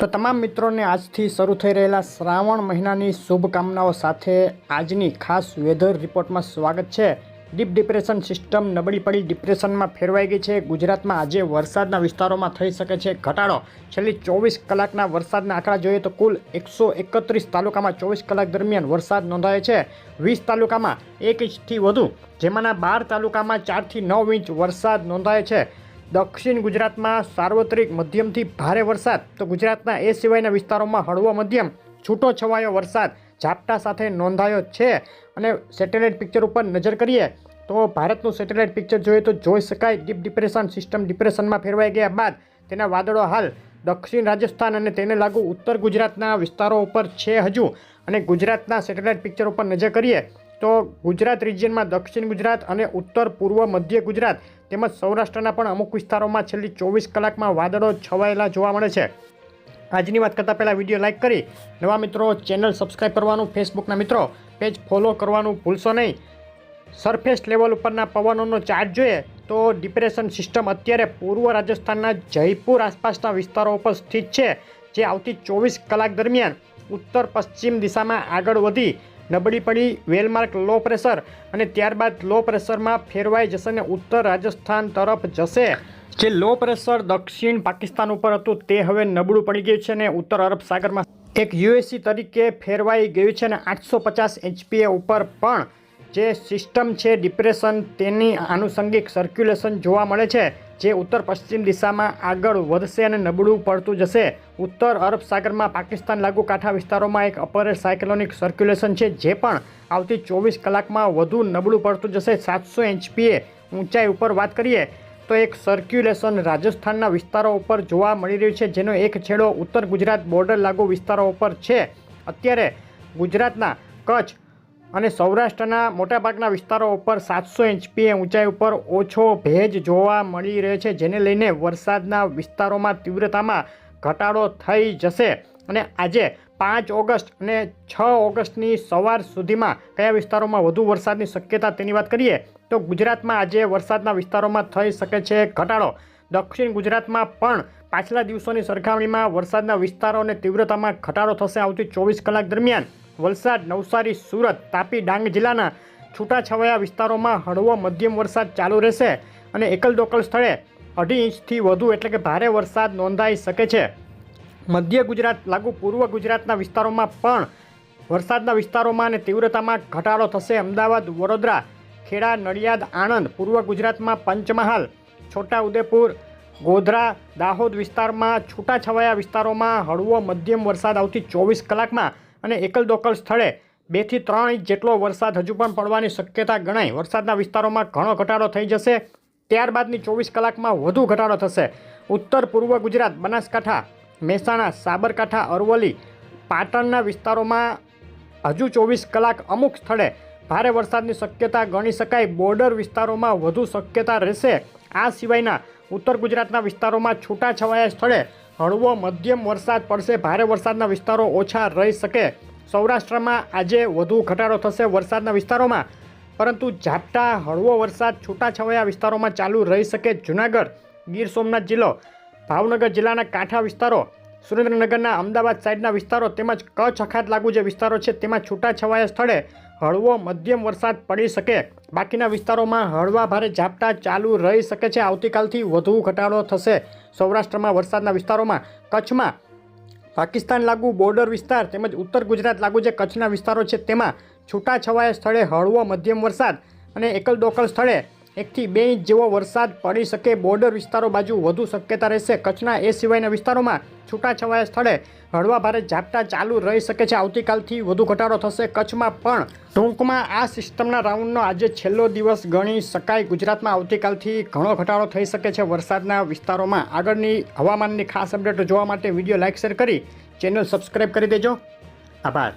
તો તમામ મિત્રોને આજથી શરૂ થઈ રહેલા શ્રાવણ મહિનાની શુભકામનાઓ સાથે આજની ખાસ વેધર રિપોર્ટમાં સ્વાગત છે. ડીપ ડિપ્રેશન સિસ્ટમ નબળી પડી ડિપ્રેશનમાં ફેરવાઈ ગઈ છે. ગુજરાતમાં આજે વરસાદના વિસ્તારોમાં થઈ શકે છે ઘટાડો. છેલ્લી ચોવીસ કલાકના વરસાદના આંકડા જોઈએ તો કુલ એકસો એકત્રીસ તાલુકામાં ચોવીસ કલાક દરમિયાન વરસાદ નોંધાયો છે. વીસ તાલુકામાં એક ઇંચથી વધુ, જેમાંના બાર તાલુકામાં ચારથી નવ ઇંચ વરસાદ નોંધાયો છે. દક્ષિણ ગુજરાતમાં સાર્વત્રિક મધ્યમથી ભારે વરસાદ. તો ગુજરાતના એ સિવાયના વિસ્તારોમાં હળવો મધ્યમ છૂટો છવાયો વરસાદ ઝાપટા સાથે નોંધાયો છે. અને સેટેલાઇટ પિક્ચર ઉપર નજર કરીએ તો ભારતનું સેટેલાઇટ પિક્ચર જોઈએ તો જોઈ શકાય. ડીપ ડિપ્રેશન સિસ્ટમ ડિપ્રેશનમાં ફેરવાઈ ગયા બાદ તેના વાદળો હાલ દક્ષિણ રાજસ્થાન અને તેને લાગુ ઉત્તર ગુજરાતના વિસ્તારો ઉપર છે હજુ. અને ગુજરાતના સેટેલાઇટ પિક્ચર ઉપર નજર કરીએ તો ગુજરાત રિજિયનમાં દક્ષિણ ગુજરાત અને ઉત્તર પૂર્વ મધ્ય ગુજરાત તેમજ સૌરાષ્ટ્રના પણ અમુક વિસ્તારોમાં છેલ્લી ચોવીસ કલાકમાં વાદળો છવાયેલા જોવા મળે છે. આજની વાત કરતાં પહેલાં વીડિયો લાઇક કરી, નવા મિત્રો ચેનલ સબસ્ક્રાઈબ કરવાનું, ફેસબુકના મિત્રો પેજ ફોલો કરવાનું ભૂલશો નહીં. સરફેસ લેવલ ઉપરના પવનોનો ચાર્જ જોઈએ તો ડિપ્રેશન સિસ્ટમ અત્યારે પૂર્વ રાજસ્થાનના જયપુર આસપાસના વિસ્તારો ઉપર સ્થિત છે, જે આવતી ચોવીસ કલાક દરમિયાન ઉત્તર પશ્ચિમ દિશામાં આગળ વધી નબળી પડી, વેલમાર્ક લો પ્રેશર અને ત્યારબાદ લો પ્રેશરમાં ફેરવાઈ જશે અને ઉત્તર રાજસ્થાન તરફ જશે. જે લો પ્રેશર દક્ષિણ પાકિસ્તાન ઉપર હતું, તે હવે નબળું પડી ગયું છે અને ઉત્તર અરબ સાગરમાં એક યુએસસી તરીકે ફેરવાઈ ગયું છે અને આઠસો પચાસ એચપીએ ઉપર પણ જે સિસ્ટમ છે ડિપ્રેશન, તેની આનુષંગિક સર્ક્યુલેશન જોવા મળે છે, જે ઉત્તર પશ્ચિમ દિશામાં આગળ વધશે અને નબળું પડતું જશે. ઉત્તર અરબ સાગરમાં પાકિસ્તાન લાગુ કાંઠા વિસ્તારોમાં એક અપર સાયક્લોનિક સર્ક્યુલેશન છે, જે પણ આવતી ચોવીસ કલાકમાં વધુ નબળું પડતું જશે. સાતસો એચપીએ ઊંચાઈ ઉપર વાત કરીએ તો એક સર્ક્યુલેશન રાજસ્થાનના વિસ્તારો ઉપર જોવા મળી રહ્યું છે, જેનો એક છેડો ઉત્તર ગુજરાત બોર્ડર લાગુ વિસ્તારો ઉપર છે. અત્યારે ગુજરાતના કચ્છ અને સૌરાષ્ટ્રના મોટાભાગના વિસ્તારો ઉપર સાતસો એચપીએ ઊંચાઈ ઉપર ઓછો ભેજ જોવા મળી રહ્યો છે, જેને લઈને વરસાદના વિસ્તારોમાં તીવ્રતામાં ઘટાડો થઈ જશે. અને આજે પાંચ ઓગસ્ટ અને છ ઓગસ્ટની સવાર સુધીમાં કયા વિસ્તારોમાં વધુ વરસાદની શક્યતા તેની વાત કરીએ, તો ગુજરાતમાં આજે વરસાદના વિસ્તારોમાં થઈ શકે છે ઘટાડો. દક્ષિણ ગુજરાતમાં પણ પાછલા દિવસોની સરખામણીમાં વરસાદના વિસ્તારો અને તીવ્રતામાં ઘટાડો થશે આવતી ચોવીસ કલાક દરમિયાન. વલસાડ, નવસારી, સુરત, તાપી, ડાંગ જિલ્લાના છૂટાછવાયા વિસ્તારોમાં હળવો મધ્યમ વરસાદ ચાલુ રહેશે અને એકલ દોકલ સ્થળે અઢી ઇંચથી વધુ એટલે કે ભારે વરસાદ નોંધાઈ શકે છે. મધ્ય ગુજરાત લાગુ પૂર્વ ગુજરાતના વિસ્તારોમાં પણ વરસાદના વિસ્તારોમાં અને તીવ્રતામાં ઘટાડો થશે. અમદાવાદ, વડોદરા, ખેડા, નડિયાદ, આણંદ, પૂર્વ ગુજરાતમાં પંચમહાલ, છોટાઉદેપુર, ગોધરા, દાહોદ વિસ્તારમાં છૂટાછવાયા વિસ્તારોમાં હળવો મધ્યમ વરસાદ આવતી ચોવીસ કલાકમાં અને એકલ દોકલ સ્થળે બેથી ત્રણ ઇંચ જેટલો વરસાદ હજુ પણ પડવાની શક્યતા ગણાય. વરસાદના વિસ્તારોમાં ઘણો ઘટાડો થઈ જશે. ત્યારબાદની ચોવીસ કલાકમાં વધુ ઘટાડો થશે. ઉત્તર, પૂર્વ ગુજરાત, બનાસકાંઠા, મહેસાણા, સાબરકાંઠા, અરવલ્લી, પાટણના વિસ્તારોમાં હજુ ચોવીસ કલાક અમુક સ્થળે ભારે વરસાદની શક્યતા ગણી શકાય. બોર્ડર વિસ્તારોમાં વધુ શક્યતા રહેશે. આ સિવાયના ઉત્તર ગુજરાતના વિસ્તારોમાં છૂટાછવાયા સ્થળે હળવો મધ્યમ વરસાદ પડશે, ભારે વરસાદના વિસ્તારો ઓછા રહી શકે. સૌરાષ્ટ્રમાં આજે વધુ ઘટાડો થશે વરસાદના વિસ્તારોમાં. પરંતુ ઝાપટા હળવો વરસાદ છૂટાછવાયા વિસ્તારોમાં ચાલુ રહી શકે જુનાગઢ, ગીર સોમનાથ જિલ્લો, ભાવનગર જિલ્લાના કાંઠા વિસ્તારો, સુરેન્દ્રનગરના અમદાવાદ સાઇડના વિસ્તારો તેમજ કચ્છ અખાત લાગુ જે વિસ્તારો છે તેમાં છૂટાછવાયા સ્થળે હળવો મધ્યમ વરસાદ પડી શકે. બાકીના વિસ્તારોમાં હળવા ભારે ઝાપટા ચાલુ રહી શકે છે. આવતીકાલથી વધુ ઘટાડો થશે. સૌરાષ્ટ્રમાં વરસાદના વિસ્તારોમાં કચ્છમાં પાકિસ્તાન લાગુ બોર્ડર વિસ્તાર તેમજ ઉત્તર ગુજરાત લાગુ જે કચ્છના વિસ્તારો છે તેમાં છૂટાછવાયા સ્થળે હળવો મધ્યમ વરસાદ અને એકલ દોકલ સ્થળે એકથી બે ઇંચ જેવો વરસાદ પડી શકે બોર્ડર વિસ્તારો બાજુ વધુ શક્યતા રહેશે. કચ્છના એ સિવાયના વિસ્તારોમાં છૂટાછવાયા સ્થળે હળવા ભારે ઝાપટા ચાલુ રહી શકે છે. આવતીકાલથી વધુ ઘટાડો થશે કચ્છમાં પણ. ટૂંકમાં આ સિસ્ટમના રાઉન્ડનો આજે છેલ્લો દિવસ ગણી શકાય. ગુજરાતમાં આવતીકાલથી ઘણો ઘટાડો થઈ શકે છે વરસાદના વિસ્તારોમાં. આગળની હવામાનની ખાસ અપડેટો જોવા માટે વીડિયો લાઇક, શેર કરી ચેનલ સબસ્ક્રાઈબ કરી દેજો. આભાર.